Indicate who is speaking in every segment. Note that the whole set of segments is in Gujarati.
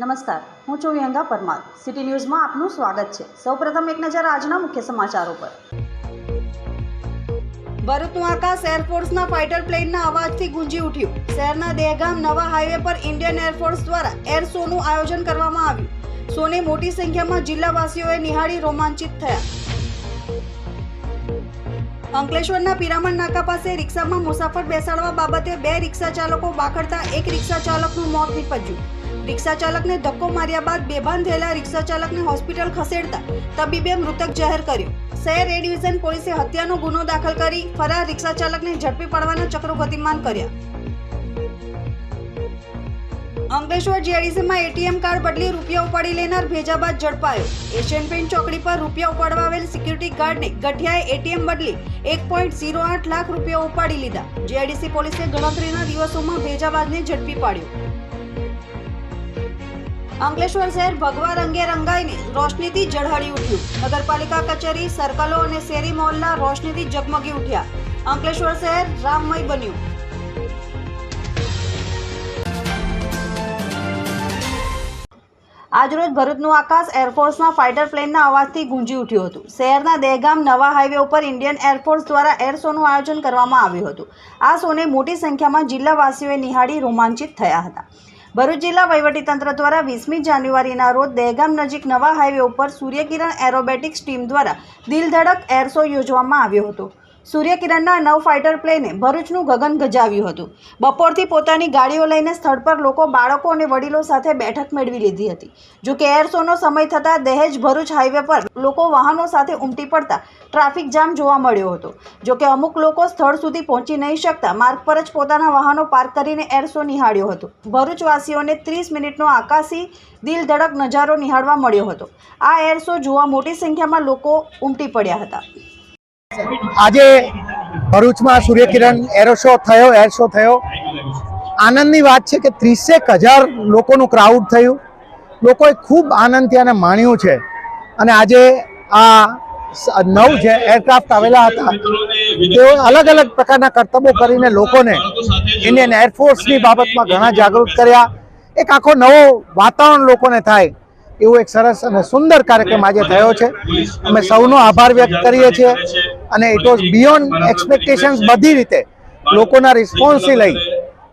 Speaker 1: નમસ્કાર, હું છું વિહંગા પરમાર. સિટી ન્યૂઝમાં આપનું સ્વાગત છે. સૌપ્રથમ એક નજર આજના મુખ્ય સમાચારો પર. ભરૂચનું એરફોર્સના ફાઇટર પ્લેનના અવાજથી ગુંજી ઉઠ્યું. શહેરના દહેગામ નવા હાઈવે પર ઇન્ડિયન એરફોર્સ દ્વારા એર શોનું આયોજન કરવામાં આવ્યું. શોને મોટી સંખ્યામાં જિલ્લાવાસીઓએ નિહાળી રોમાંચિત થયા. અંકલેશ્વરના પિરામણ નાકા પાસે રિક્ષામાં મુસાફર બેસાડવા બાબતે બે રિક્ષા ચાલકો બાખડતા એક રિક્ષા ચાલકનું મોત નીપજ્યું. રિક્ષા ચાલકને ધક્કો માર્યા બાદ બેભાન થયેલા રિક્ષા ચાલકને હોસ્પિટલ ખસેડતા તબીબે મૃતક જાહેર કર્યો. શહેર એ ડિવિઝન પોલીસે હત્યાનો ગુનો દાખલ કરી ફરાર રિક્ષા ચાલકને ઝડપી પાડવાના ચક્રો ગતિમાન કર્યા. અંકલેશ્વર જીઆરડીસીમાં એટીએમ કાર્ડ બદલી રૂપિયા ઉપાડી લેનાર ભેજાબાદ ઝડપાયો. એશિયન પેન્ટ ચોકડી પર રૂપિયા ઉપાડવા આવેલ સિક્યુરિટી ગાર્ડને ગઠિયાએ એટીએમ બદલી એક પોઈન્ટ ઝીરો આઠ લાખ રૂપિયા ઉપાડી લીધા. જીઆઈડીસી પોલીસે ગણતરીના દિવસોમાં ભેજાબાદને ઝડપી પાડ્યો. અંકલેશ્વર શહેર ભગવા રંગે રંગાઈને રોશનીથી ઝળહળી ઉઠ્યું. નગરપાલિકા કચેરી, સર્કલો અને શેરી મોહલ્લા રોશનીથી ઝગમગી ઉઠ્યા. અંકલેશ્વર શહેર રામમય બન્યું. આજરોજ ભરૂચનું આકાશ એરફોર્સના ફાઇટર પ્લેનના અવાજથી ગુંજી ઉઠ્યું હતું. શહેરના દહેગામ નવા હાઈવે ઉપર ઇન્ડિયન એરફોર્સ દ્વારા એર શોનું આયોજન કરવામાં આવ્યું હતું. આ શોને મોટી સંખ્યામાં જિલ્લાવાસીઓએ નિહાળી રોમાંચિત થયા હતા. ભરૂચ જિલ્લા વહીવટીતંત્ર દ્વારા વીસમી જાન્યુઆરીના રોજ દહેગામ નજીક નવા હાઈવે ઉપર સૂર્યકિરણ એરોબેટિક્સ ટીમ દ્વારા દિલ ધડક એર શો યોજવામાં આવ્યો હતો. સૂર્યકિરણના નવ ફાઇટર પ્લેને ભરૂચનું ગગન ગજાવ્યું હતું. બપોરથી પોતાની ગાડીઓ લઈને સ્થળ પર લોકો, બાળકો અને વડીલો સાથે બેઠક મેળવી લીધી હતી. જો કે એર શોનો સમય થતાં દહેજ ભરૂચ હાઈવે પર લોકો વાહનો સાથે ઉમટી પડતા ટ્રાફિક જામ જોવા મળ્યો હતો. જો કે અમુક લોકો સ્થળ સુધી પહોંચી નહીં શકતા માર્ગ પર જ પોતાના વાહનો પાર્ક કરીને એર શો નિહાળ્યો હતો. ભરૂચવાસીઓને ત્રીસ મિનિટનો આકાશી, દિલધડક નજારો નિહાળવા મળ્યો હતો. આ એર શો જોવા મોટી સંખ્યામાં લોકો ઉમટી પડ્યા હતા.
Speaker 2: આજે ભરૂચમાં સૂર્યકિરણ એરો થયો એર શો થયો. આનંદની વાત છે કે ત્રીસેક હજાર લોકોનું ક્રાઉડ થયું. લોકોએ ખૂબ આનંદથી આને માણ્યું છે. અને આજે આ નવ જે એરક્રાફ્ટ આવેલા હતા, તેઓ અલગ અલગ પ્રકારના કરતબો કરીને લોકોને ઇન્ડિયન એરફોર્સની બાબતમાં ઘણા જાગૃત કર્યા. એક આખો નવો વાતાવરણ લોકોને થાય. એવું એક સરસ અને સુંદર કાર્યક્રમ આજે થયો છે. અમે સૌનો આભાર વ્યક્ત કરીએ છીએ અને ઇટ વોઝ બિયોન્ડ એક્સપેક્ટેશન્સ બધી રીતે લોકોના રિસ્પોન્સથી લઈ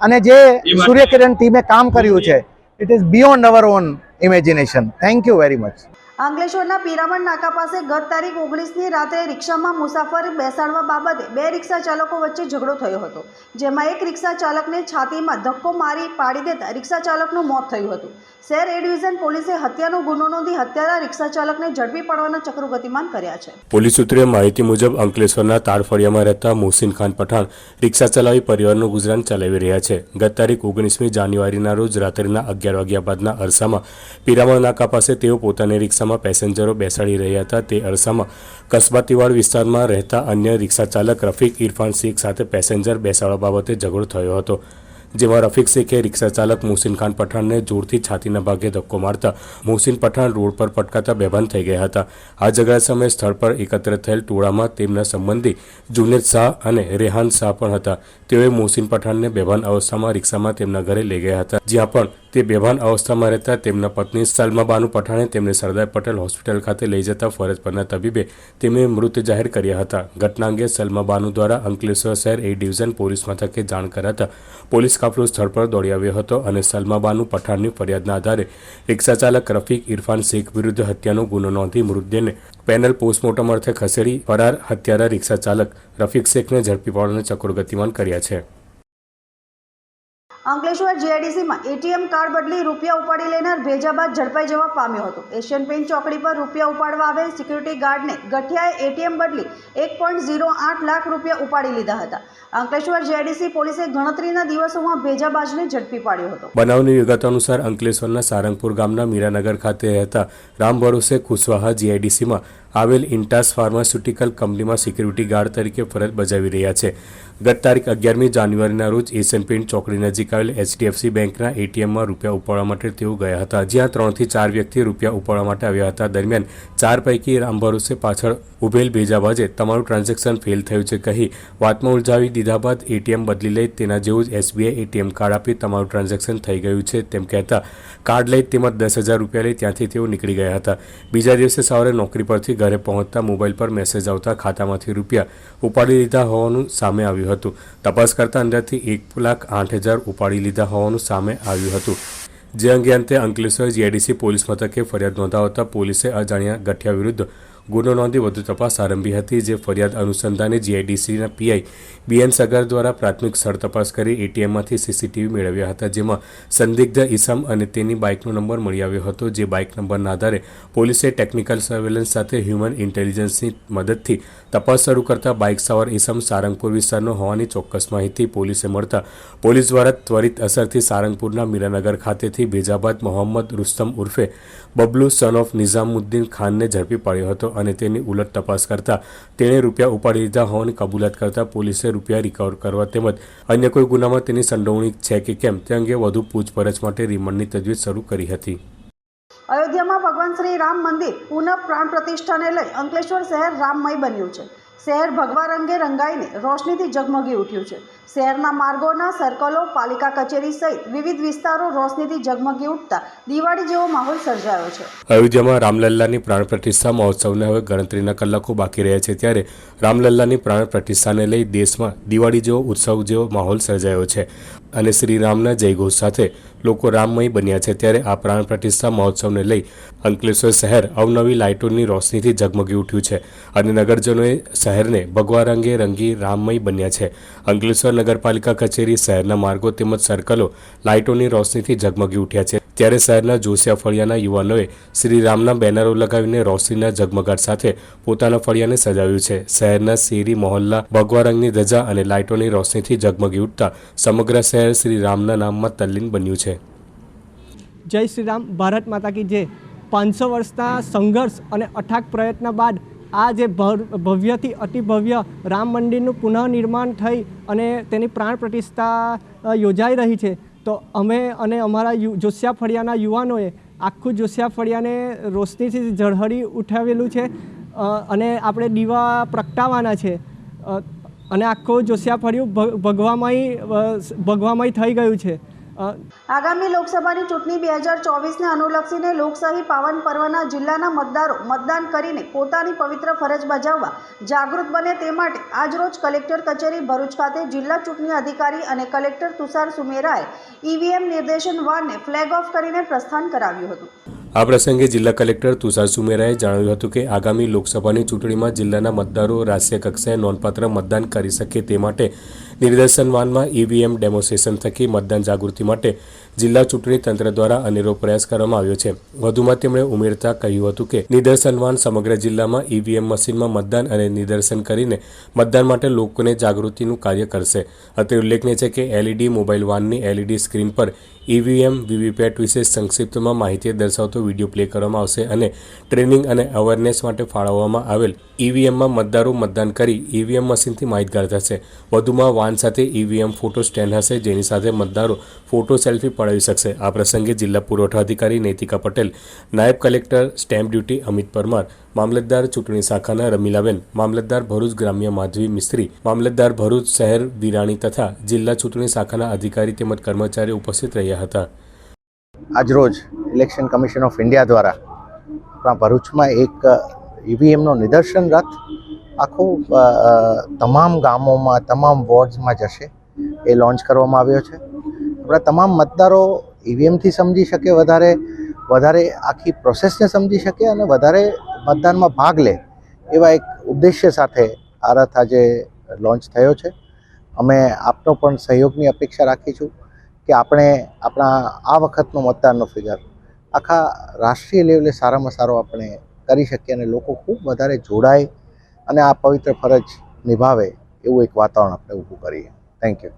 Speaker 2: અને જે સૂર્યકિરણ ટીમે કામ કર્યું છે it is beyond our own imagination thank you very much
Speaker 1: અંકલેશ્વરના પિરામણ નાકા પાસે ગત તારીખ ઓગણીસની રાત્રે રિક્ષામાં મુસાફર બેસાડવા બાબતે બે રિક્ષા ચાલકો વચ્ચે ઝઘડો થયો હતો. જેમાં એક રિક્ષા ચાલકને છાતીમાં ધક્કો મારી પાડી દેતા રિક્ષા ચાલકનું મોત થયું હતું. શહેર એ પોલીસે હત્યાનો ગુનો નોંધી હત્યારા રિક્ષા ચાલકને ઝડપી પાડવાના ચક્રો ગતિમાન કર્યા છે.
Speaker 3: પોલીસ સૂત્રે માહિતી મુજબ અંકલેશ્વરના તારફળિયામાં રહેતા મોહસિન ખાન પઠાણ રિક્ષા ચલાવી પરિવારનું ગુજરાન ચલાવી રહ્યા છે. ગત તારીખ ઓગણીસમી જાન્યુઆરીના રોજ રાત્રિના અગિયાર વાગ્યા બાદના અરસામાં પિરામણ નાકા પાસે તેઓ પોતાની રિક્ષામાં પેસેન્જરો બેસાડી રહ્યા હતા. તે અરસામાં કસ્બાતીવાડ વિસ્તારમાં રહેતા અન્ય રિક્ષા ચાલક રફીક ઇરફાન શેખ સાથે પેસેન્જર બેસાડવા બાબતે ઝઘડો થયો હતો. જેમાં રફીક શેખે રિક્ષા ચાલક મોહસિન ખાન પઠાણને જોરથી છાતીના ભાગે ધક્કો મારતા મોહસિન પઠાણ રોડ પર પટકાતા બેભાન થઈ ગયા હતા. આ ઝઘડા સમયે સ્થળ પર એકત્ર થયેલ ટોળામાં તેમના સંબંધી જુનેદ શાહ અને રેહાન શાહ પણ હતા. તેઓએ મોહસિન પઠાણને બેભાન અવસ્થામાં રિક્ષામાં તેમના ઘરે લઈ ગયા હતા. જ્યાં પણ તે બેભાન અવસ્થામાં રહેતા તેમના પત્ની સલમાબાનુ પઠાણે તેમને સરદાર પટેલ હોસ્પિટલ ખાતે લઈ જતા ફરજ પરના તબીબે તેમને મૃત જાહેર કર્યા હતા. ઘટના અંગે સલમાબાનુ દ્વારા અંકલેશ્વર શહેર એ ડિવિઝન પોલીસ મથકે જાણ કરાતા પોલીસ કાફલો સ્થળ પર દોડી આવ્યો હતો અને સલમાબાનુ પઠાણની ફરિયાદના આધારે રિક્ષા ચાલક રફીક ઇરફાન શેખ વિરુદ્ધ હત્યાનો ગુનો નોંધી મૃતદેહને પેનલ પોસ્ટમોર્ટમ અર્થે ખસેડી ફરાર હત્યારા રિક્ષા ચાલક રફીક શેખને ઝડપી પાડવાને ચક્રો ગતિમાન કર્યા છે.
Speaker 1: અંકલેશ્વર જીઆઈડીસીમાં એટીએમ કાર્ડ બદલી રૂપિયા ઉપાડી લેનાર ભેજાબાદ ઝડપાઈ જવા પામ્યો હતો. એશિયન પેઇન્ટ ચોકડી પર રૂપિયા ઉપાડવા આવેલ સિક્યુરિટી ગાર્ડને ગઠિયાએ એટીએમ બદલી એક પોઈન્ટ ઝીરો આઠ લાખ રૂપિયા ઉપાડી લીધા હતા. અંકલેશ્વર જીઆઈડીસી પોલીસે ગણતરીના દિવસોમાં ભેજાબાજને ઝડપી પાડ્યો હતો.
Speaker 3: બનાવની વિગત અનુસાર અંકલેશ્વરના સારંગપુર ગામના મીરાનગર ખાતે રહેતા રામ ભરોસે કુશવાહા જીઆઈડીસીમાં આવેલ ઇન્ટાસ ફાર્માસ્યુટિકલ કંપનીમાં સિક્યુરિટી ગાર્ડ તરીકે ફરજ બજાવી રહ્યા છે. ગત તારીખ અગિયારમી જાન્યુઆરીના રોજ એશિયન પેન્ટ ચોકડી નજીક આવેલ એચડીએફસી બેંકના એટીએમમાં રૂપિયા ઉપાડવા માટે તેઓ ગયા હતા, જ્યાં ત્રણથી ચાર વ્યક્તિ રૂપિયા ઉપાડવા માટે આવ્યા હતા. દરમિયાન ચાર પૈકી રામભરોસે પાછળ ઉભેલ ભેજાબાજે તમારું ટ્રાન્ઝેક્શન ફેલ થયું છે કહી વાતમાં ઉલઝાવી દીધા બાદ એટીએમ બદલી લઈ તેના જેવું જ એસબીઆઈ એટીએમ કાર્ડ આપી તમારું ટ્રાન્ઝેક્શન થઈ ગયું છે તેમ કહેતા કાર્ડ લઈ તેમજ દસ હજાર રૂપિયા લઈ ત્યાંથી તેઓ નીકળી ગયા હતા. બીજા દિવસે સવારે નોકરી પરથી ઘરે પહોંચતા મોબાઈલ પર મેસેજ આવતા ખાતામાંથી રૂપિયા ઉપાડી લીધા હોવાનું સામે આવ્યું હતું. તપાસ કરતા અંદરથી એક લાખ આઠ હજાર ઉપાડી લીધા હોવાનું સામે આવ્યું હતું. જે અંગે અંતે અંકલેશ્વર જીઆઈડીસી પોલીસ મથકે ફરિયાદ નોંધાવતા પોલીસે અજાણ્યા ગઠિયા વિરુદ્ધ ગુનો નોંધી વધુ તપાસ આરંભી હતી, જે ફરિયાદ અનુસંધાને જીઆઈડીસીના પીઆઈ બીએન સગર દ્વારા પ્રાથમિક સ્થળ તપાસ કરી એટીએમમાંથી સીસીટીવી મેળવ્યા હતા, જેમાં સંદિગ્ધ ઈસમ અને તેની બાઇકનો નંબર મળી આવ્યો હતો, જે બાઇક નંબરના આધારે પોલીસે ટેકનિકલ સર્વેલન્સ સાથે હ્યુમન ઇન્ટેલિજન્સની મદદથી તપાસ શરૂ કરતા બાઇક સવાર ઈસમ સારંગપુર વિસ્તારનો હોવાની ચોક્કસ માહિતી પોલીસે મળતા પોલીસ દ્વારા ત્વરિત અસરથી સારંગપુરના મીરાનગર ખાતેથી ભેજાબાદ મોહમ્મદ રુસ્તમ ઉર્ફે બબલુ સન ઓફ નિઝામુદ્દીન ખાનને ઝડપી પાડ્યો હતો અને તેની ઉલટ તપાસ કરતા તેણે રૂપિયા ઉપાડી લીધા હોવાની કબૂલાત કરતા પોલીસે રૂપિયા રિકવર કરવા તેમજ અન્ય કોઈ ગુનામાં તેની સંડોવણી છે કે કેમ તે અંગે વધુ પૂછપરછ માટે રિમાન્ડની તજવીજ શરૂ કરી હતી.
Speaker 1: અયોધ્યામાં ભગવાન શ્રી રામ મંદિર પુનઃ પ્રાણ પ્રતિષ્ઠાને લઈ અંકલેશ્વર શહેર રામમય બન્યું છે. શહેર ભગવા રંગે રંગાઈને રોશનીથી ઝગમગી ઉઠ્યું છે. શહેરના માર્ગોના સર્કલો પાલિકા કચેરી સહિત વિવિધ વિસ્તારો રોશનીથી ઝગમગી ઉઠતા દિવાળી જેવો માહોલ સર્જાયો છે.
Speaker 3: અયોધ્યામાં રામલલ્લાની પ્રાણ પ્રતિષ્ઠા મહોત્સવને હવે ગણતરીના કલાકો બાકી રહ્યા છે ત્યારે રામલલ્લાની પ્રાણ પ્રતિષ્ઠાને લઈ દેશમાં દિવાળી જેવો, ઉત્સવ જેવો માહોલ સર્જાયો છે. અને શ્રી રામના જયઘોષ સાથે લોકો રામમય બન્યા છે. ત્યારે આ પ્રાણ પ્રતિષ્ઠા મહોત્સવને લઈ અંકલેશ્વર શહેર અવનવી લાઇટોની રોશનીથી ઝગમગી ઉઠ્યું છે અને નગરજનોએ શહેરને ભગવા રંગે રંગી રામમય બન્યા છે. અંકલેશ્વર નગરપાલિકા કચેરી શહેરના માર્ગો તેમજ સર્કલો લાઇટોની રોશનીથી ઝગમગી ઉઠ્યા છે. ત્યારે શહેરના જોશિયા ફળિયાના યુવાનોએ શ્રી રામના બેનરો લગાવીને રોશનીના ઝગમગાટ સાથે પોતાના ફળિયાને સજાવ્યું છે. શહેરના શેરી, મોહલ્લા, ભગવા રંગની ધજા અને લાઇટોની રોશનીથી ઝગમગી ઉઠતા સમગ્ર શહેર શ્રી રામના નામમાં તલ્લીન બન્યું છે.
Speaker 4: જય શ્રી રામ. ભારત માતા કી જય. પાંચસો વર્ષના સંઘર્ષ અને અઠાગ પ્રયત્ન બાદ આ જે ભવ્યથી અતિ ભવ્ય રામ મંદિરનું પુનઃનિર્માણ થઈ અને તેની પ્રાણ પ્રતિષ્ઠા યોજાઈ રહી છે. તો અમે અને અમારા જોશિયા ફળિયાના યુવાનોએ આખું જોશિયા ફળિયાને રોશનીથી ઝળહળી ઉઠાવેલું છે. અને આપણે દીવા પ્રગટાવવાના છે. અને આખું જોશિયા ફળિયું ભગવામય ભગવામય થઈ ગયું છે.
Speaker 1: આગામી લોકસભાની ચૂંટણી બે હજાર ચોવીસને અનુલક્ષીને લોકશાહી પાવન પર્વના જિલ્લાના મતદારો મતદાન કરીને પોતાની પવિત્ર ફરજ બજાવવા જાગૃત બને તે માટે આજરોજ કલેક્ટર કચેરી ભરૂચ ખાતે જિલ્લા ચૂંટણી અધિકારી અને કલેક્ટર તુષાર સુમેરાએ ઈવીએમ નિર્દેશન વાનને ફ્લેગ ઓફ કરીને પ્રસ્થાન કરાવ્યું હતું.
Speaker 3: આ પ્રસંગે જિલ્લા કલેક્ટર તુષાર સુમેરાએ જણાવ્યું હતું કે આગામી લોકસભાની ચૂંટણીમાં જિલ્લાના મતદારો રાષ્ટ્રીય કક્ષાએ નોંધપાત્ર મતદાન કરી શકે તે માટે નિર્દેશન વાનમાં ઈવીએમ ડેમોન્સ્ટ્રેશન થકી મતદાન જાગૃતિ માટે જિલ્લા ચૂંટણી તંત્ર દ્વારા અનેરો પ્રયાસ કરવામાં આવ્યો છે. વધુમાં તેમણે ઉમેરતા કહ્યું હતું કે નિદર્શન વાન સમગ્ર જિલ્લામાં ઈવીએમ મશીનમાં મતદાન અને નિદર્શન કરીને મતદાન માટે લોકોને જાગૃતિનું કાર્ય કરશે. અત્રે ઉલ્લેખનીય છે કે, એલઈડી મોબાઈલ વાનની એલઈડી સ્ક્રીન પર ઈવીએમ વીવીપેટ વિશે સંક્ષિપ્તમાં માહિતી દર્શાવતો વીડિયો પ્લે કરવામાં આવશે અને ટ્રેનિંગ અને અવેરનેસ માટે ફાળવવામાં આવેલ ઈવીએમમાં મતદારો મતદાન કરી ઈવીએમ મશીનથી માહિતગાર થશે. વધુમાં વાન સાથે ઈવીએમ ફોટો સ્ટેન્ડ હશે, જેની સાથે મતદારો ફોટો સેલ્ફી પડાવી શકશે. આ પ્રસંગે જિલ્લા પુરવઠા અધિકારી નૈતિકા પટેલ, નાયબ collector stamp duty Amit Parmar, મામલતદાર ચૂંટણી શાખાના રમીલાબેન, મામલતદાર ભરૂચ ગ્રામ્ય માધવી મિસ્ત્રી, મામલતદાર ભરૂચ શહેર વિરાણી તથા જિલ્લા ચૂંટણી શાખાના અધિકારી તેમજ કર્મચારીઓ ઉપસ્થિત રહ્યા હતા.
Speaker 2: આજરોજ ઇલેક્શન કમિશન ઓફ ઇન્ડિયા દ્વારા ભરૂચમાં એક ઈવીએમનો નિદર્શન રથ આખું તમામ ગામોમાં, તમામ વોર્ડ્સમાં જશે. એ લોન્ચ કરવામાં આવ્યો છે. આપણા તમામ મતદારો ઈવીએમથી સમજી શકે, વધારે વધારે આખી પ્રોસેસને સમજી શકે અને વધારે મતદાનમાં ભાગ લે એવા એક ઉદ્દેશ્ય સાથે આ રથ આજે લોન્ચ થયો છે. અમે આપનો પણ સહયોગની અપેક્ષા રાખીશું કે આપણે આપણા આ વખતનો મતદાનનો ફિગર આખા રાષ્ટ્રીય લેવલે સારામાં સારો આપણે કરી શકીએ અને લોકો ખૂબ વધારે જોડાય અને આ પવિત્ર ફરજ નિભાવે એવું એક વાતાવરણ આપણે ઊભું કરીએ. થેન્ક યુ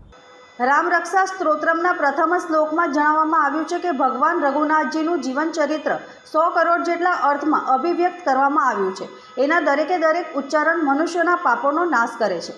Speaker 1: રામરક્ષા સ્ત્રોત્રમના પ્રથમ શ્લોકમાં જણાવવામાં આવ્યું છે કે ભગવાન રઘુનાથજીનું જીવન ચરિત્ર સો કરોડ જેટલા અર્થમાં અભિવ્યક્ત કરવામાં આવ્યું છે. એના દરેકે દરેક ઉચ્ચારણ મનુષ્યના પાપોનો નાશ કરે છે.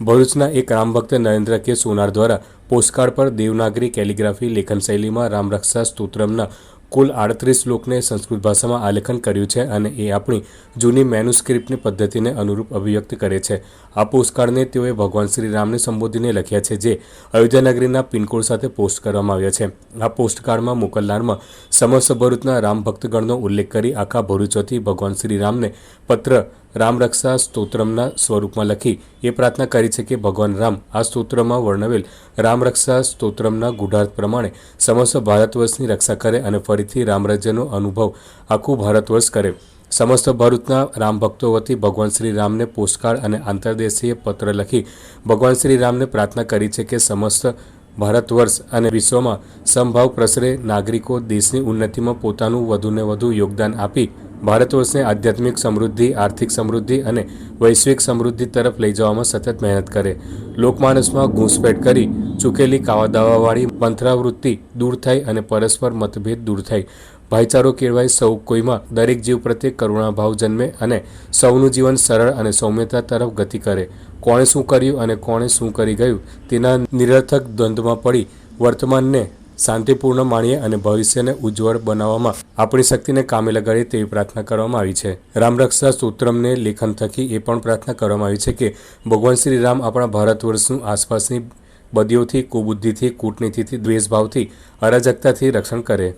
Speaker 3: ભરૂચના એક રામભક્ત નરેન્દ્ર કે સોનાર દ્વારા પોસ્ટકાર્ડ પર દેવનાગરી કેલિગ્રાફી લેખન શૈલીમાં રામરક્ષા સ્તોત્રમના કુલ આડત્રીસ લોકને સંસ્કૃત ભાષામાં આલેખન કર્યું છે અને એ આપણી જૂની મેન્યુસ્ક્રિપ્ટની પદ્ધતિને અનુરૂપ અભિવ્યક્ત કરે છે. આ પોસ્ટકાર્ડને તેઓએ ભગવાન શ્રી રામને સંબોધીને લખ્યા છે, જે અયોધ્યાનગરીના પિનકોડ સાથે પોસ્ટ કરવામાં આવ્યા છે. આ પોસ્ટકાર્ડમાં મોકલનારમાં સમસ્ત ભરૂચના રામ ભક્તગણનો ઉલ્લેખ કરી આખા ભરૂચોથી ભગવાન શ્રી રામને પત્ર રામરક્ષા સ્તોત્રમના સ્વરૂપમાં લખી એ પ્રાર્થના કરી છે કે ભગવાન રામ આ સ્તોત્રમાં વર્ણવેલ રામરક્ષા સ્તોત્રમના ગુઢાર્થ પ્રમાણે સમસ્ત ભારતવર્ષની રક્ષા કરે અને ફરીથી રામરાજ્યનો અનુભવ આખું ભારતવર્ષ કરે. સમસ્ત ભરૂચના રામ ભક્તો વતી ભગવાન શ્રી રામને પોસ્ટકાર્ડ અને આંતરદેશીય પત્ર લખી ભગવાન શ્રી રામને પ્રાર્થના કરી છે કે સમસ્ત ભારતવર્ષ અને વિશ્વમાં સમભાવ પ્રસરે નાગરિકો દેશની ઉન્નતિમાં પોતાનું વધુને વધુ યોગદાન આપી ભારતવર્ષને આધ્યાત્મિક સમૃદ્ધિ, આર્થિક સમૃદ્ધિ અને વૈશ્વિક સમૃદ્ધિ તરફ લઈ જવામાં સતત મહેનત કરે. લોકમાનસમાં ઘૂંસપેટ કરી ચૂકેલી કાવાદાવાવાળી મંત્રાવૃત્તિ દૂર થાય અને પરસ્પર મતભેદ દૂર થાય ભાઈચારો કેળવાય સૌ કોઈમાં. દરેક જીવ પ્રત્યે કરુણાભાવ જન્મે અને સૌનું જીવન સરળ અને સૌમ્યતા તરફ ગતિ કરે. કોણે શું કર્યું અને કોણે શું કરી ગયું તેના નિરર્થક દ્વંદ્વમાં પડી. વર્તમાનને શાંતિપૂર્ણ માણીએ અને ભવિષ્યને ઉજ્જવળ બનાવવામાં આપણી શક્તિને કામે લગાડીએ તેવી પ્રાર્થના કરવામાં આવી છે. રામરક્ષા સૂત્રમને લેખન થકી એ પણ પ્રાર્થના કરવામાં આવી છે કે ભગવાન શ્રી રામ આપણા ભારત વર્ષનું આસપાસની બદીઓથી, કુબુદ્ધિથી, કૂટનીતિથી, દ્વેષભાવથી, અરાજકતાથી રક્ષણ કરે.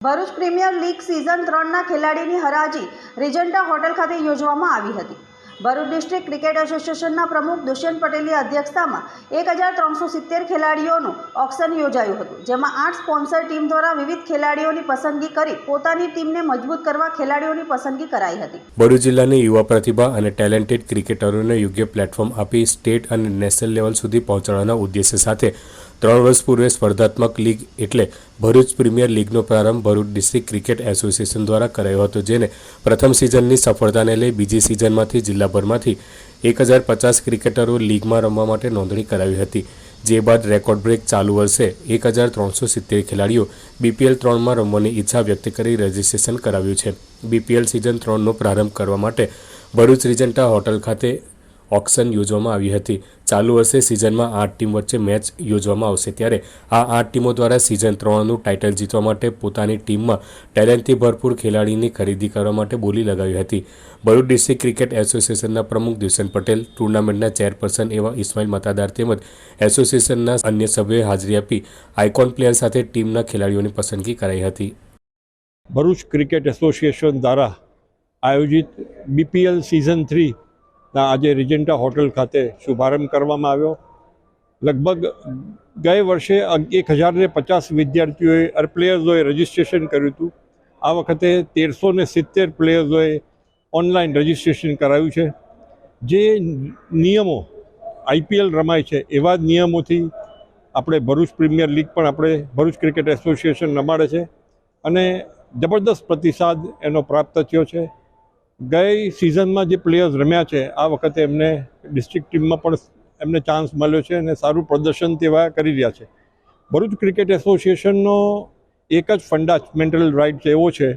Speaker 1: ભરૂચ પ્રીમિયર લીગ સિઝન ત્રણના ખેલાડીની હરાજી રિજન્ટા હોટેલ ખાતે યોજવામાં આવી હતી. ભરૂચ ડિસ્ટ્રિક્ટ ક્રિકેટ એસોસિએશનના પ્રમુખ દુષ્યંત પટેલની અધ્યક્ષતામાં એક હજાર ત્રણસો સિત્તેર ખેલાડીઓનું ઓક્શન યોજાયું હતું, જેમાં આઠ સ્પોન્સર ટીમ દ્વારા વિવિધ ખેલાડીઓની પસંદગી કરી પોતાની ટીમને મજબૂત કરવા ખેલાડીઓની પસંદગી કરાઈ હતી.
Speaker 3: ભરૂચ જિલ્લાની યુવા પ્રતિભા અને ટેલેન્ટેડ ક્રિકેટરોને યોગ્ય પ્લેટફોર્મ આપી સ્ટેટ અને નેશનલ લેવલ સુધી પહોંચાડવાના ઉદ્દેશ્ય સાથે ત્રણ વર્ષ પૂર્વે સ્પર્ધાત્મક લીગ એટલે ભરૂચ પ્રીમિયર લીગનો પ્રારંભ ભરૂચ ડિસ્ટ્રિક્ટ ક્રિકેટ એસોસિએશન દ્વારા કરાયો હતો, જેને પ્રથમ સિઝનની સફળતાને લઈ બીજી સિઝનમાંથી જિલ્લાભરમાંથી એક હજાર પચાસ ક્રિકેટરો લીગમાં રમવા માટે નોંધણી કરાવી હતી. જે બાદ રેકોર્ડ બ્રેક ચાલુ વર્ષે એક હજાર ત્રણસો સિત્તેર ખેલાડીઓ બીપીએલ ત્રણમાં રમવાની ઈચ્છા વ્યક્ત કરી રજીસ્ટ્રેશન કરાવ્યું છે. બીપીએલ સિઝન ત્રણનો પ્રારંભ કરવા માટે ભરૂચ રિજન્ટા હોટલ ખાતે ઓક્શન યોજવામાં આવી હતી. ચાલુ વર્ષે સિઝનમાં આઠ ટીમ વચ્ચે મેચ યોજવામાં આવશે. ત્યારે આ આઠ ટીમો દ્વારા સિઝન ત્રણનું ટાઇટલ જીતવા માટે પોતાની ટીમમાં ટેલેન્ટથી ભરપૂર ખેલાડીની ખરીદી કરવા માટે બોલી લગાવી હતી. ભરૂચ ડિસ્ટ્રિક્ટ ક્રિકેટ એસોસિએશનના પ્રમુખ દુષ્યંત પટેલ ટુર્નામેન્ટના ચેરપર્સન એવા ઇસ્માઇલ મતાદાર તેમજ એસોસિએશનના અન્ય સભ્યોએ હાજરી આપી આઇકોન પ્લેયર સાથે ટીમના ખેલાડીઓની પસંદગી કરાઈ હતી.
Speaker 5: ભરૂચ ક્રિકેટ એસોસિએશન દ્વારા આયોજિત બીપીએલ સિઝન થ્રીના આજે રિજન્ટા હોટલ ખાતે શુભારંભ કરવામાં આવ્યો. લગભગ ગયે વર્ષે એક હજારને પચાસ વિદ્યાર્થીઓએ અર પ્લેયર્સોએ રજિસ્ટ્રેશન કર્યું હતું. આ વખતે તેરસો ને સિત્તેર પ્લેયર્સોએ ઓનલાઈન રજિસ્ટ્રેશન કરાવ્યું છે. જે નિયમો આઈપીએલ રમાય છે, એવા જ નિયમોથી આપણે ભરૂચ પ્રીમિયર લીગ પણ આપણે ભરૂચ ક્રિકેટ એસોસિએશન રમાડે છે. અને જબરદસ્ત પ્રતિસાદ એનો પ્રાપ્ત થયો છે. ગઈ સિઝનમાં જે પ્લેયર્સ રમ્યા છે, આ વખતે એમને ડિસ્ટ્રિક્ટ ટીમમાં પણ એમને ચાન્સ મળ્યો છે અને સારું પ્રદર્શન તેવા કરી રહ્યા છે. ભરૂચ ક્રિકેટ એસોસિએશનનો એક જ ફંડામેન્ટલ રાઇટ એવો છે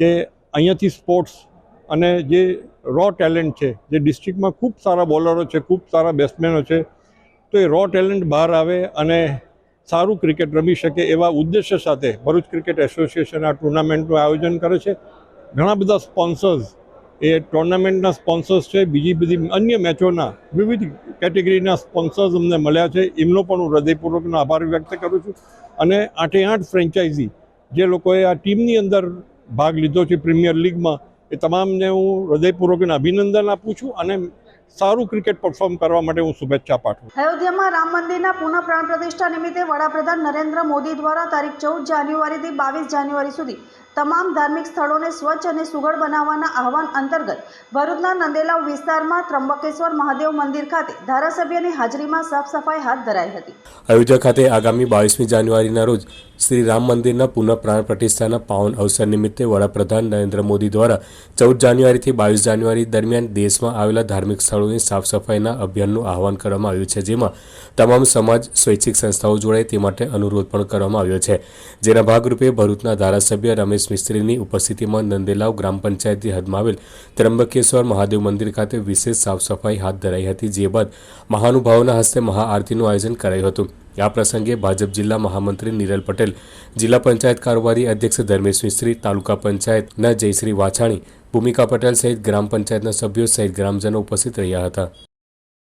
Speaker 5: કે અહીંયાથી સ્પોર્ટ્સ અને જે રો ટેલેન્ટ છે, જે ડિસ્ટ્રિક્ટમાં ખૂબ સારા બોલરો છે, ખૂબ સારા બેટ્સમેનો છે, તો એ રો ટેલેન્ટ બહાર આવે અને સારું ક્રિકેટ રમી શકે એવા ઉદ્દેશ્ય સાથે ભરૂચ ક્રિકેટ એસોસિએશન આ ટુર્નામેન્ટનું આયોજન કરે છે. ઘણા બધા સ્પોન્સર્સ એ ટુર્નામેન્ટના સ્પોન્સર્સ છે, બીજી બધી અન્ય મેચોના વિવિધ કેટેગરીના સ્પોન્સર્સ અમને મળ્યા છે. એમનો પણ હું હૃદયપૂર્વકનો આભાર વ્યક્ત કરું છું. અને આઠે આઠ ફ્રેન્ચાઇઝી જે લોકોએ આ ટીમની અંદર ભાગ લીધો છે પ્રીમિયર લીગમાં, એ તમામને હું હૃદયપૂર્વકના અભિનંદન આપું છું અને સારું ક્રિકેટ પરફોર્મ કરવા માટે હું શુભેચ્છા પાઠવું
Speaker 1: અયોધ્યામાં રામ મંદિરના પુનઃ પ્રાણ પ્રતિષ્ઠા નિમિત્તે વડાપ્રધાન નરેન્દ્ર મોદી દ્વારા તારીખ ચૌદ જાન્યુઆરીથી બાવીસ જાન્યુઆરી સુધી તમામ ધાર્મિક સ્થળોને સ્વચ્છ અને સુઘડ બનાવવાના આહવાન અંતર્ગત ભરૂચના નંદેલા વિસ્તારમાં ત્રંબકેશ્વર મહાદેવ મંદિર ખાતે ધારાસભ્યની હાજરીમાં સાફ સફાઈ હાથ ધરાઈ હતી.
Speaker 3: અયોધ્યા ખાતે આગામી બાવીસમી જાન્યુઆરીના રોજ શ્રી રામ મંદિરના પુનઃ પ્રાણ પ્રતિષ્ઠાના પાવન અવસર નિમિત્તે વડાપ્રધાન નરેન્દ્ર મોદી દ્વારા ચૌદ જાન્યુઆરીથી બાવીસ જાન્યુઆરી દરમિયાન દેશમાં આવેલા ધાર્મિક સ્થળોની સાફ સફાઈના અભિયાનનું આહવાન કરવામાં આવ્યું છે, જેમાં તમામ સમાજ, સ્વૈચ્છિક સંસ્થાઓ જોડાય તે માટે અનુરોધ પણ કરવામાં આવ્યો છે. જેના ભાગરૂપે ભરૂચના ધારાસભ્ય રમેશ મિસ્ત્રીની ઉપસ્થિતિમાં નંદેલાવ ગ્રામ પંચાયતની હદમાં આવેલ ત્રંબકેશ્વર મહાદેવ મંદિર ખાતે વિશેષ સાફ હાથ ધરાઈ હતી, જે બાદ મહાનુભાવોના હસ્તે મહાઆરતીનું આયોજન કરાયું હતું. આ પ્રસંગે ભાજપ જિલ્લા મહામંત્રી નીરલ પટેલ, જિલ્લા પંચાયત કારોબારી અધ્યક્ષ ધર્મેશ મિસ્ત્રી, તાલુકા પંચાયતના જયશ્રી વાછાણી, ભૂમિકા પટેલ સહિત ગ્રામ પંચાયતના સભ્યો સહિત ગ્રામજનો ઉપસ્થિત રહ્યા હતા.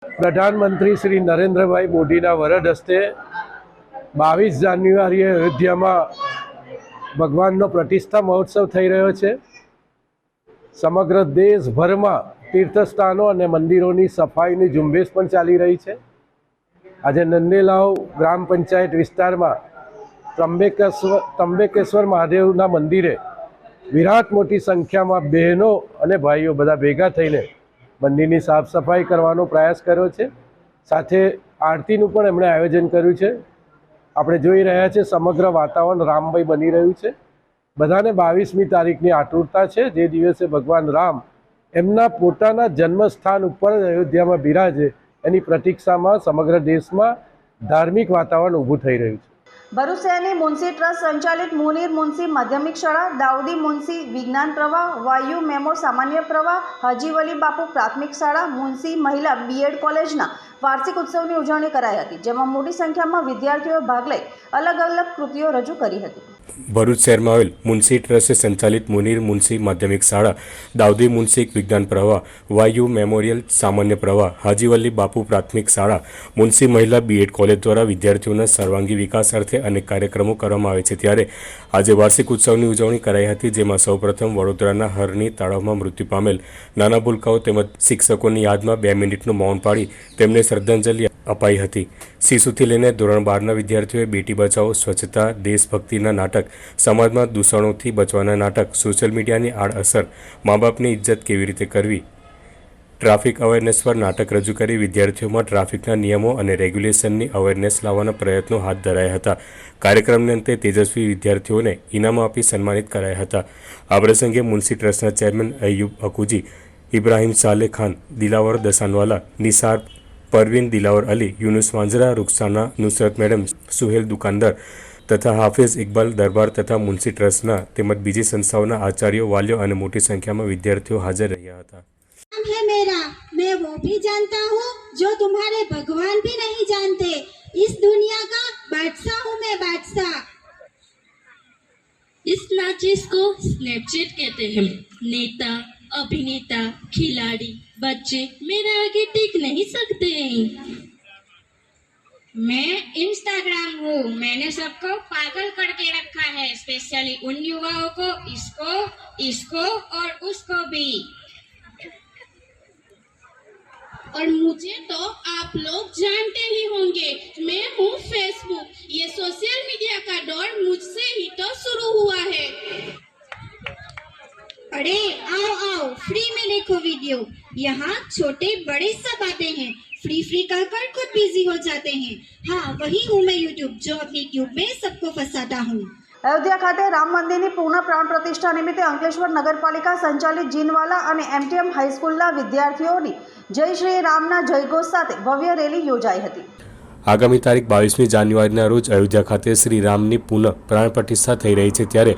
Speaker 6: પ્રધાનમંત્રી શ્રી નરેન્દ્રભાઈ મોદીના વરદ હસ્તે બાવીસ જાન્યુઆરીએ અયોધ્યામાં ભગવાનનો પ્રતિષ્ઠા મહોત્સવ થઈ રહ્યો છે. સમગ્ર દેશભરમાં તીર્થસ્થાનો અને મંદિરોની સફાઈની ઝુંબેશ પણ ચાલી રહી છે. આજે નંદેલાવ ગ્રામ પંચાયત વિસ્તારમાં ત્રંબેકેશ્વર ત્રંબેકેશ્વર મહાદેવના મંદિરે વિરાટ મોટી સંખ્યામાં બહેનો અને ભાઈઓ બધા ભેગા થઈને મંદિરની સાફ સફાઈ કરવાનો પ્રયાસ કર્યો છે. સાથે આરતીનું પણ એમણે આયોજન કર્યું છે. આપણે જોઈ રહ્યા છે સમગ્ર વાતાવરણ રામમય બની રહ્યું છે. બધાને બાવીસમી તારીખની આતુરતા છે. જે દિવસે ભગવાન રામ એમના પોતાના જન્મસ્થાન ઉપર અયોધ્યામાં બિરાજે, એની પ્રતીક્ષામાં સમગ્ર દેશમાં ધાર્મિક વાતાવરણ ઊભું થઈ રહ્યું છે.
Speaker 1: ભરૂચ શહેરની મુનસી ટ્રસ્ટ સંચાલિત મુનીર મુનસી માધ્યમિક શાળા, દાઉદી મુનસી વિજ્ઞાન પ્રવાહ, વાયુ મેમો સામાન્ય પ્રવાહ હાજીવલી બાપુ પ્રાથમિક શાળા મુનસી મહિલા બીએડ કોલેજના વાર્ષિક ઉત્સવની ઉજવણી કરાઈ હતી, જેમાં મોટી સંખ્યામાં વિદ્યાર્થીઓએ ભાગ લઈ અલગ અલગ કૃતિઓ રજૂ કરી હતી.
Speaker 3: ભરૂચ શહેરમાં આવેલ મુનસી ટ્રસ્ટે સંચાલિત મુનીર મુનસી માધ્યમિક શાળા, દાઉદી મુનસી વિજ્ઞાન પ્રવાહ, વાયુ મેમોરિયલ સામાન્ય પ્રવાહ, હાજીવલ્લી બાપુ પ્રાથમિક શાળા મુનસી મહિલા બીએડ કોલેજ દ્વારા વિદ્યાર્થીઓના સર્વાંગી વિકાસ અર્થે અનેક કાર્યક્રમો કરવામાં આવે છે. ત્યારે આજે વાર્ષિક ઉત્સવની ઉજવણી કરાઈ હતી, જેમાં સૌપ્રથમ વડોદરાના હરની તળાવમાં મૃત્યુ પામેલ નાના ભૂલકાઓ તેમજ શિક્ષકોની યાદમાં બે મિનિટનું મૌન પાડી તેમને શ્રદ્ધાંજલિ અપાઈ હતી. શિશુથી લઈને ધોરણ બારના વિદ્યાર્થીઓએ બેટી બચાવો, સ્વચ્છતા, દેશભક્તિના નાટક, સમાજમાં દૂષણોથી બચવાના નાટક, સોશિયલ મીડિયાની આડઅસર મા બાપની ઇજ્જત કેવી રીતે કરવી? ટ્રાફિક અવેરનેસ પર નાટક રજૂ કરી વિદ્યાર્થીઓમાં ટ્રાફિકના નિયમો અને રેગ્યુલેશનની અવેરનેસ લાવવાના પ્રયત્નો હાથ ધરાયા હતા. કાર્યક્રમને અંતે તેજસ્વી વિદ્યાર્થીઓને ઇનામો આપી સન્માનિત કરાયા હતા. આ પ્રસંગે મુનશી ટ્રસ્ટના ચેરમેન અયુબ અકુજી, ઇબ્રાહિમ સાલે ખાન દિલાવર દસાનવાલા, નિસાર પરવીન દિલાવર અલી યુનુસ વાંઝરા રૂખસાના નુસરત મેડમ સુહેલ દુકાનદાર તથા હાફિઝ ઇકબાલ દરબાર તથા મુનસી ટ્રસ્ટના તેમજ બીજી સંસ્થાઓના આચાર્યો વાલીઓ અને મોટી સંખ્યામાં વિદ્યાર્થીઓ હાજર રહ્યા હતા
Speaker 7: नाम है मेरा मैं वो भी जानता हूँ जो तुम्हारे भगवान भी नहीं जानते इस दुनिया का बादशाह हूँ मैं बादशाह
Speaker 8: इस नाचिस को स्नैपचैट कहते हैं नेता अभिनेता खिलाड़ी बच्चे मेरे आगे टिक नहीं सकते।
Speaker 7: मैं इंस्टाग्राम हूँ। मैंने सबको पागल करके रखा है स्पेशली उन युवाओं को, इसको इसको और उसको भी।
Speaker 8: और मुझे तो आप लोग जानते ही होंगे, मैं हूँ फेसबुक ये सोशल मीडिया का दौर मुझसे ही तो शुरू हुआ है।
Speaker 7: अरे आओ आओ फ्री में देखो वीडियो यहाँ छोटे बड़े सब आते हैं फ्री फ्री कर कर खुद बिजी हो जाते हैं हाँ वही हूँ मैं यूट्यूब जो अपनी ट्यूब में सबको फंसाता हूँ
Speaker 1: અયોધ્યા ખાતે રામ મંદિરની પૂર્ણ પ્રાણ પ્રતિષ્ઠા નિમિત્તે અંકલેશ્વર નગરપાલિકા સંચાલિત જીનવાલા અને એમટીએમ હાઈસ્કૂલના વિદ્યાર્થીઓની જય શ્રી રામના જયઘોષ સાથે ભવ્ય રેલી યોજાઈ હતી
Speaker 3: આગામી તારીખ બાવીસમી જાન્યુઆરીના રોજ અયોધ્યા ખાતે શ્રી રામની પુનઃ પ્રાણ પ્રતિષ્ઠા થઈ રહી છે ત્યારે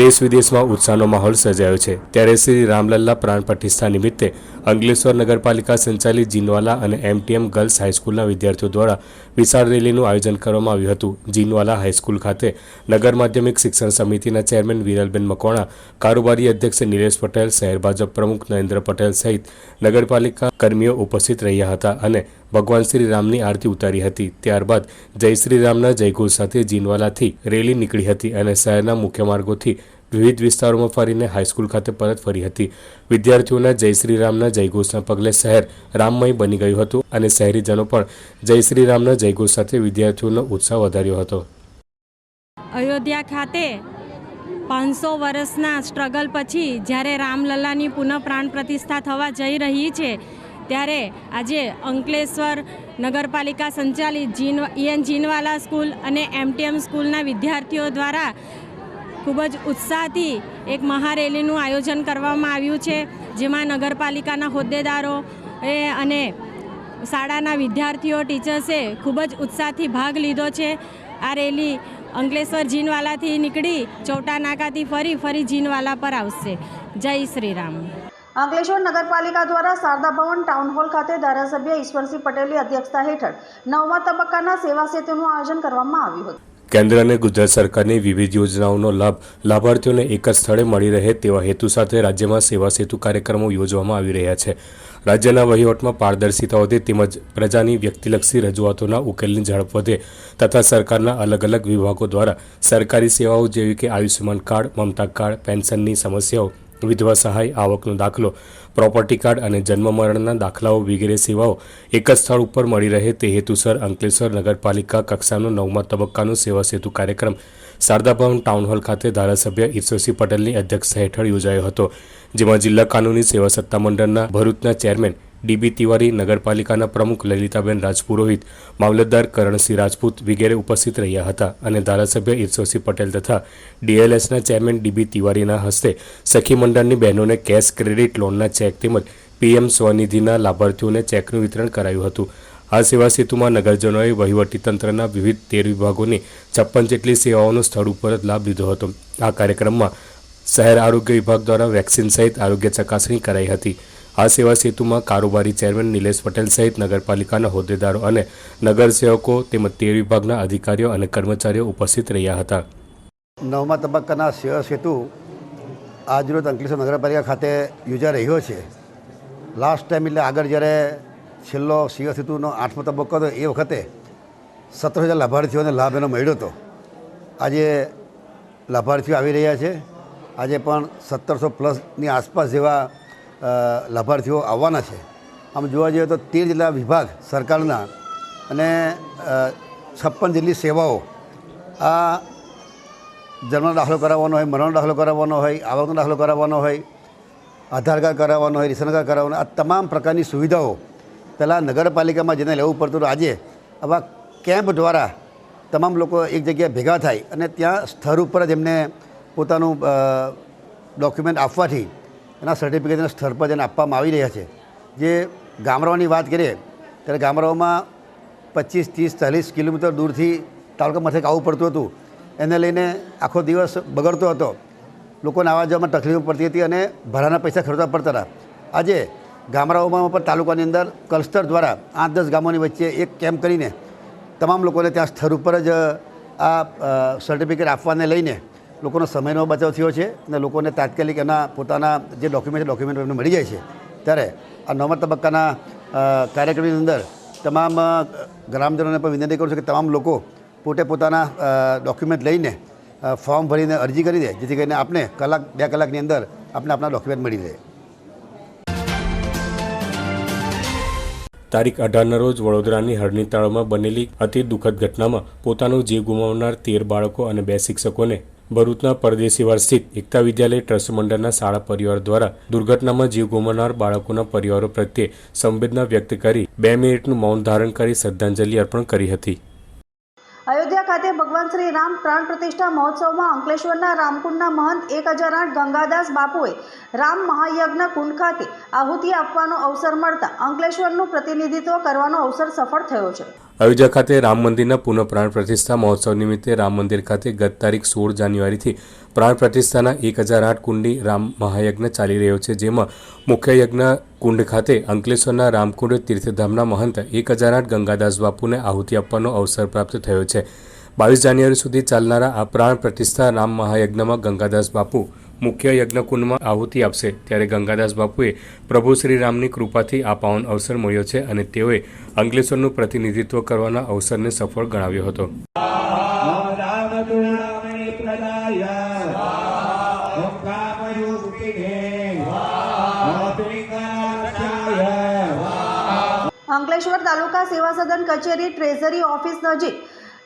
Speaker 3: દેશ વિદેશમાં ઉત્સાહનો માહોલ સર્જાયો છે. ત્યારે શ્રી રામલલ્લા પ્રાણ પ્રતિષ્ઠા નિમિત્તે અંગલેશ્વર નગરપાલિકા સંચાલિત જીનવાલા અને એમટીએમ ગર્લ્સ હાઈસ્કૂલના વિદ્યાર્થીઓ દ્વારા વિશાળ રેલીનું આયોજન કરવામાં આવ્યું હતું. જીનવાલા હાઈસ્કૂલ ખાતે નગર માધ્યમિક શિક્ષણ સમિતિના ચેરમેન વિરલબેન મકોણા કારોબારી અધ્યક્ષ નિલેશ પટેલ, શહેર ભાજપ પ્રમુખ નરેન્દ્ર પટેલ સહિત નગરપાલિકા કર્મીઓ ઉપસ્થિત રહ્યા હતા અને ભગવાન શ્રી રામની આરતી ઉતારી હતી. ત્યારબાદ જય શ્રી રામના જયઘોષ સાથે જીનવાલાથી રેલી નીકળી હતી અને શહેરના મુખ્ય માર્ગોથી વિવિધ વિસ્તારોમાં ફરીને હાઈસ્કૂલ ખાતે પરત ફરી હતી. વિદ્યાર્થીઓના જય શ્રી રામના જયઘોષના પગલે શહેર રામમય બની ગયું હતું અને શહેરીજનો પણ જય શ્રી રામના જયઘોષ સાથે વિદ્યાર્થીઓનો ઉત્સાહ વધાર્યો હતો.
Speaker 9: અયોધ્યા ખાતે પાંચસો વર્ષના સ્ટ્રગલ પછી જ્યારે રામલલ્લાની પુનઃ પ્રાણ પ્રતિષ્ઠા થવા જઈ રહી છે ત્યારે આજે અંકલેશ્વર નગરપાલિકા સંચાલિત જીન ઈએન જીનવાલા સ્કૂલ અને એમટીએમ સ્કૂલના વિદ્યાર્થીઓ દ્વારા ખૂબ જ ઉત્સાહથી એક મહારેલીનું આયોજન કરવામાં આવ્યું છે, જેમાં નગરપાલિકાના હોદ્દેદારો એ અને શાળાના વિદ્યાર્થીઓ, ટીચર્સે ખૂબ જ ઉત્સાહથી ભાગ લીધો છે. આ રેલી અંકલેશ્વર જીનવાલાથી નીકળી ચોટા નાકાથી ફરી ફરી જીનવાલા પર આવશે. જય શ્રી રામ.
Speaker 1: અંકલેશ્વર નગરપાલિકા દ્વારા શારદા ભવન ટાઉન હોલ ખાતે ધારાસભ્ય ઈશ્વરસિંહ પટેલની અધ્યક્ષતા હેઠળ નવમા તબક્કાના સેવા સેતુનું આયોજન કરવામાં આવ્યું હતું.
Speaker 3: કેન્દ્ર અને ગુજરાત સરકારની વિવિધ યોજનાઓનો લાભ લાભાર્થીઓને એક જ સ્થળે મળી રહે તેવા હેતુ સાથે રાજ્યમાં સેવા સેતુ કાર્યક્રમો યોજવામાં આવી રહ્યા છે. રાજ્યના વહીવટમાં પારદર્શિતા વધે તેમજ પ્રજાની વ્યક્તિલક્ષી રજૂઆતોના ઉકેલની ઝડપ વધે તથા સરકારના અલગ અલગ વિભાગો દ્વારા સરકારી સેવાઓ જેવી કે આયુષ્યમાન કાર્ડ, મમતા કાર્ડ, પેન્શનની સમસ્યાઓ વિધવા સહાય આવકનો દાખલો પ્રોપર્ટી કાર્ડ અને જન્મ મરણના દાખલાઓ વગેરે સેવાઓ એક જ સ્થળ ઉપર મળી રહે તે હેતુસર અંકલેશ્વર નગરપાલિકા કક્ષાનો નવમા તબક્કાનો સેવા સેતુ કાર્યક્રમ. શારદાભવન ટાઉન હોલ ખાતે ધારાસભ્ય ઈશ્વરસિંહ પટેલની અધ્યક્ષતા હેઠળ યોજાયો હતો, જેમાં જિલ્લા કાનૂની સેવા સત્તામંડળના ભરૂચના ચેરમેન ડીબી તિવારી નગરપાલિકાના પ્રમુખ લલિતાબેન રાજપુરોહિત, મામલતદાર કરણસિંહ રાજપૂત વગેરે ઉપસ્થિત રહ્યા હતા અને ધારાસભ્ય ઈશ્વરસિંહ પટેલ તથા ડીએલએસના ચેરમેન ડીબી તિવારીના હસ્તે સખી મંડળની બહેનોને કેશ ક્રેડિટ લોનના ચેક તેમજ પીએમ સ્વનિધિના લાભાર્થીઓને ચેકનું વિતરણ કરાયું હતું. આ સેવા સેતુમાં નગરજનોએ વહીવટીતંત્રના વિવિધ તેર વિભાગોની છપ્પન જેટલી સેવાઓનો સ્થળ ઉપર જ લાભ લીધો હતો. આ કાર્યક્રમમાં શહેર આરોગ્ય વિભાગ દ્વારા વેક્સિન સહિત આરોગ્ય ચકાસણી કરાઈ હતી. આ સેવા સેતુમાં કારોબારી ચેરમેન નિલેશ પટેલ સહિત નગરપાલિકાના હોદ્દેદારો અને નગરસેવકો તેમજ તેર વિભાગના અધિકારીઓ અને કર્મચારીઓ ઉપસ્થિત રહ્યા હતા.
Speaker 10: નવમા તબક્કાના સેવા સેતુ આજરોજ અંકલેશ્વર નગરપાલિકા ખાતે યોજાઈ રહ્યો છે. લાસ્ટ ટાઈમ એટલે આગળ જ્યારે છેલ્લો સેવા સેતુનો આઠમો તબક્કો હતો એ વખતે સત્તર હજાર લાભાર્થીઓને લાભ એનો મળ્યો હતો. આજે લાભાર્થીઓ આવી રહ્યા છે. આજે પણ સત્તરસો પ્લસની આસપાસ જેવા લાભાર્થીઓ આવવાના છે. આમ જોવા જઈએ તો તેર જેટલા વિભાગ સરકારના અને છપ્પન જેટલી સેવાઓ આ જન્મનો દાખલો કરાવવાનો હોય મરણનો દાખલો કરાવવાનો હોય, આવકનો દાખલો કરાવવાનો હોય, આધાર કાર્ડ કરાવવાનો હોય, રેશન કાર્ડ કરાવવાનો આ તમામ પ્રકારની સુવિધાઓ પહેલાં નગરપાલિકામાં જેને લેવું પડતું આજે આવા કેમ્પ દ્વારા તમામ લોકો એક જગ્યાએ ભેગા થાય અને ત્યાં સ્થળ ઉપર જ એમને પોતાનું ડોક્યુમેન્ટ આપવાથી એના સર્ટિફિકેટ એના સ્થળ પર જેને આપવામાં આવી રહ્યા છે. જે ગામડાઓની વાત કરીએ, ત્યારે ગામડાઓમાં પચીસ, ત્રીસ, ચાલીસ કિલોમીટર દૂરથી તાલુકા મથક આવવું પડતું હતું. એને લઈને આખો દિવસ બગડતો હતો. લોકોને આવવા જવામાં તકલીફ પડતી હતી અને ભાડાના પૈસા ખર્ચવા પડતા હતા. આજે ગામડાઓમાં પણ તાલુકાની અંદર ક્લસ્ટર દ્વારા આઠ, દસ ગામોની વચ્ચે એક કેમ્પ કરીને તમામ લોકોને ત્યાં સ્થળ ઉપર જ આ સર્ટિફિકેટ આપવાને લઈને લોકોનો સમયનો બચાવ થયો છે અને લોકોને તાત્કાલિક એના પોતાના જે ડોક્યુમેન્ટ ડોક્યુમેન્ટ એમને મળી જાય છે. ત્યારે આ નવમા તબક્કાના કાર્યક્રમની અંદર તમામ ગ્રામજનોને પણ વિનંતી કરું છું કે તમામ લોકો પોતે પોતાના ડોક્યુમેન્ટ લઈને ફોર્મ ભરીને અરજી કરી દે, જેથી કરીને આપણે કલાક, બે કલાકની અંદર આપણે આપણા ડોક્યુમેન્ટ મળી રહે.
Speaker 3: તારીખ અઢારના રોજ વડોદરાની હરણી તળાવમાં બનેલી અતિ દુઃખદ ઘટનામાં પોતાનો જીવ ગુમાવનાર તેર બાળકો અને બે શિક્ષકોને ભરૂચના પરદેશીવાર સ્થિત એકતા વિદ્યાલય ટ્રસ્ટ મંડળના શાળા પરિવાર દ્વારા દુર્ઘટનામાં જીવ ગુમાવનાર બાળકોના પરિવારો પ્રત્યે સંવેદના વ્યક્ત કરી બે મિનિટનું મૌન ધારણ કરી શ્રદ્ધાંજલિ અર્પણ કરી હતી.
Speaker 1: અયોધ્યા ખાતે ભગવાન શ્રી રામ પ્રાણ પ્રતિષ્ઠા મહોત્સવમાં અંકલેશ્વરના રામકુંડના મહંત એક હજાર આઠ ગંગાદાસ બાપુએ રામ મહાયજ્ઞ કુંડ ખાતે આહુતિ આપવાનો અવસર મળતા અંકલેશ્વરનું પ્રતિનિધિત્વ કરવાનો અવસર સફળ થયો છે.
Speaker 3: અયોધ્યા ખાતે રામ મંદિરના પુનઃ પ્રાણ પ્રતિષ્ઠા મહોત્સવ નિમિત્તે રામ મંદિર ખાતે ગત તારીખ સોળ જાન્યુઆરીથી પ્રાણ પ્રતિષ્ઠાના એક હજાર આઠ કુંડી રામ મહાયજ્ઞ ચાલી રહ્યો છે, જેમાં મુખ્ય યજ્ઞ કુંડ ખાતે અંકલેશ્વરના રામકુંડ તીર્થધામના મહંત એક હજાર આઠ ગંગાદાસ બાપુને આહુતિ આપવાનો અવસર પ્રાપ્ત થયો છે. બાવીસ જાન્યુઆરી સુધી ચાલનારા આ પ્રાણ પ્રતિષ્ઠા રામ મહાયજ્ઞમાં ગંગાદાસ બાપુ મુખ્ય યજ્ઞકુંડમાં આહુતિ આપશે. ત્યારે ગંગાદાસ બાપુએ પ્રભુ શ્રી રામની કૃપાથી આ પાવન અવસર મળ્યો છે અને તેઓએ અંગ્લેશ્વરનું પ્રતિનિધિત્વ કરવાના અવસરને સફળ ગણાવ્યો હતો.
Speaker 1: અંકલેશ્વર તાલુકા સેવા સદન કચેરી ટ્રેઝરી ઓફિસ નજીક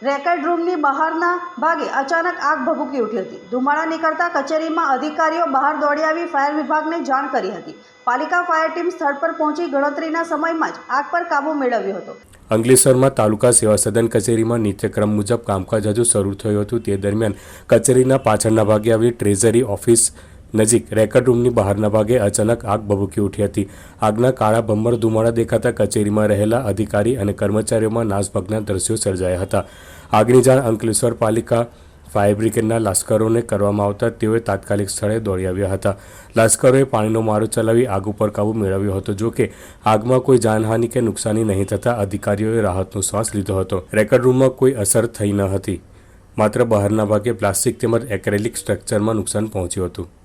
Speaker 1: રેકર્ડ રૂમની બહારના ભાગે અચાનક આગ ભભૂકી ઉઠી હતી. ધુમાડા નીકળતા કચેરીમાં અધિકારીઓ બહાર દોડી આવી ફાયર વિભાગને જાણ કરી હતી. પાલિકા ફાયર ટીમ સ્થળ પર પહોંચી ગણતરીના સમયમાં જ આગ પર કાબૂ મેળવ્યો હતો.
Speaker 3: અંકલેશ્વરમાં તાલુકા સેવા સદન કચેરીમાં નિત્યક્રમ મુજબ કામકાજ હજુ શરૂ થયું હતું. તે દરમિયાન કચેરીના પાછળના ભાગે આવી ટ્રેઝરી ઓફિસ નજીક રેકર્ડ રૂમની બહારના ભાગે અચાનક આગ ભભૂકી ઉઠી હતી. આગના કાળા ભમ્બર ધુમાડા દેખાતા કચેરીમાં રહેલા અધિકારી અને કર્મચારીઓમાં નાસભાગના દ્રશ્યો સર્જાયા હતા. આગની જાણ અંકલેશ્વર પાલિકા ફાયર બ્રિગેડના લાશ્કરોને કરવામાં આવતા તેઓએ તાત્કાલિક સ્થળે દોડી આવ્યા હતા. લાશ્કરોએ પાણીનો મારો ચલાવી આગ ઉપર કાબૂ મેળવ્યો હતો. જો કે આગમાં કોઈ જાનહાનિ કે નુકસાની નહીં થતાં અધિકારીઓએ રાહતનો શ્વાસ લીધો હતો. રેકર્ડ રૂમમાં કોઈ અસર થઈ ન હતી. માત્ર બહારના ભાગે પ્લાસ્ટિક તેમજ એક્રેલિક સ્ટ્રક્ચરમાં નુકસાન પહોંચ્યું હતું.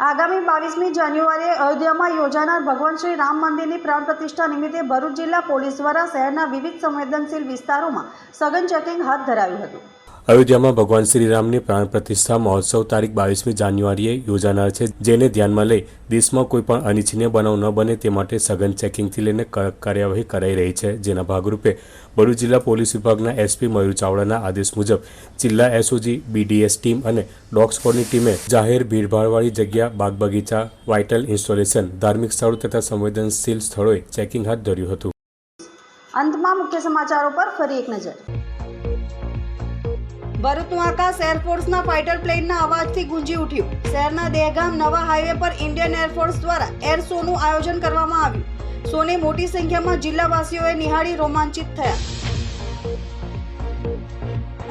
Speaker 1: આગામી બાવીસમી જાન્યુઆરીએ અયોધ્યામાં યોજાનાર ભગવાન શ્રી રામ મંદિરની પ્રાણ પ્રતિષ્ઠા નિમિત્તે ભરૂચ જિલ્લા પોલીસ દ્વારા શહેરના વિવિધ સંવેદનશીલ વિસ્તારોમાં સઘન ચેકિંગ હાથ ધરાયું હતું.
Speaker 3: અયોધ્યામાં ભગવાન શ્રીરામની પ્રાણ પ્રતિષ્ઠા મહોત્સવ તારીખ બાવીસમી જાન્યુઆરીએ યોજાનાર છે, જેને ધ્યાનમાં લઈ દેશમાં કોઈ પણ અનિચ્છનીય બનાવ ન બને તે માટે સઘન ચેકિંગથી લઈને કડક કાર્યવાહી કરાઈ રહી છે, જેના ભાગરૂપે ભરૂચ જિલ્લા પોલીસ વિભાગના એસપી મયુર ચાવડાના આદેશ મુજબ જિલ્લા એસઓજી, બીડીએસ ટીમ અને ડોગ સ્કોડની ટીમે જાહેર ભીડભાડવાળી જગ્યા બાગ બગીચા વાઇટલ ઇન્સ્ટોલેશન, ધાર્મિક સ્થળો તથા સંવેદનશીલ સ્થળોએ ચેકિંગ હાથ ધર્યું હતું.
Speaker 1: અંતમાં મુખ્ય સમાચારો પર ફરી એક નજર. ભરૂચનું આકાશ એરફોર્સના ફાઇટર પ્લેનના અવાજથી ગુંજી ઉઠ્યું. શહેરના દહેગામ નવા હાઈવે પર ઇન્ડિયન એરફોર્સ દ્વારા એર શોનું આયોજન કરવામાં આવ્યું. શોને મોટી સંખ્યામાં જિલ્લાવાસીઓએ નિહાળી રોમાંચિત થયા.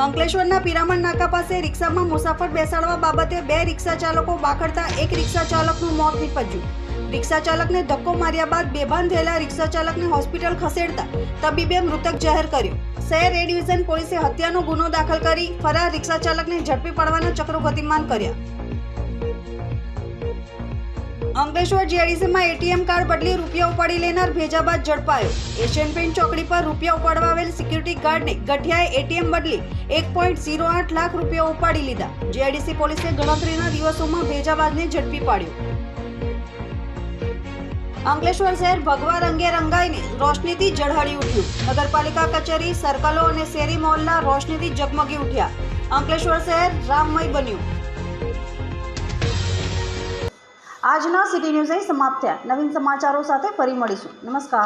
Speaker 1: અંકલેશ્વરના પિરામણ નાકા પાસે રિક્ષામાં મુસાફર બેસાડવા બાબતે બે રિક્ષા ચાલકો બાખડતા એક રિક્ષા ચાલકનું મોત નીપજ્યું. રિક્ષા ચાલકને ધક્કો માર્યા બાદ બેભાન થયેલા રિક્ષા ચાલકને હોસ્પિટલ ખસેડતા તબીબે મૃતક જાહેર કર્યો. શહેર એ ડિવિઝન પોલીસે હત્યાનો ગુનો દાખલ કરી ફરાર રિક્ષા ચાલકને ઝડપી પાડવાના ચક્રો ગતિમાન કર્યા. અંકલેશ્વર જીઆઈડીસીમાં એટીએમ કાર્ડ બદલી રૂપિયા ઉપાડી લેનાર ભેજાબાદ ઝડપાયો. એશિયન પેન્ટ ચોકડી પર રૂપિયા ઉપાડવા આવેલ સિક્યુરિટી ગાર્ડને ગઠિયાએ એટીએમ બદલી એક પોઈન્ટ ઝીરો આઠ લાખ રૂપિયા ઉપાડી લીધા. જીઆઈડીસી પોલીસે ગણતરીના દિવસોમાં ભેજાબાદને ઝડપી પાડ્યો. અંકલેશ્વર શહેર ભગવા રંગે રંગાઈને રોશનીથી ઝળહળી ઉઠ્યું. નગરપાલિકા કચેરી, સર્કલો અને શેરી મોહલ્લા રોશનીથી ઝગમગી ઉઠ્યા. અંકલેશ્વર શહેર રામમય બન્યું. આજના સિટી ન્યૂઝ અહીં સમાપ્ત થયા. નવીન સમાચારો સાથે ફરી મળીશું. નમસ્કાર.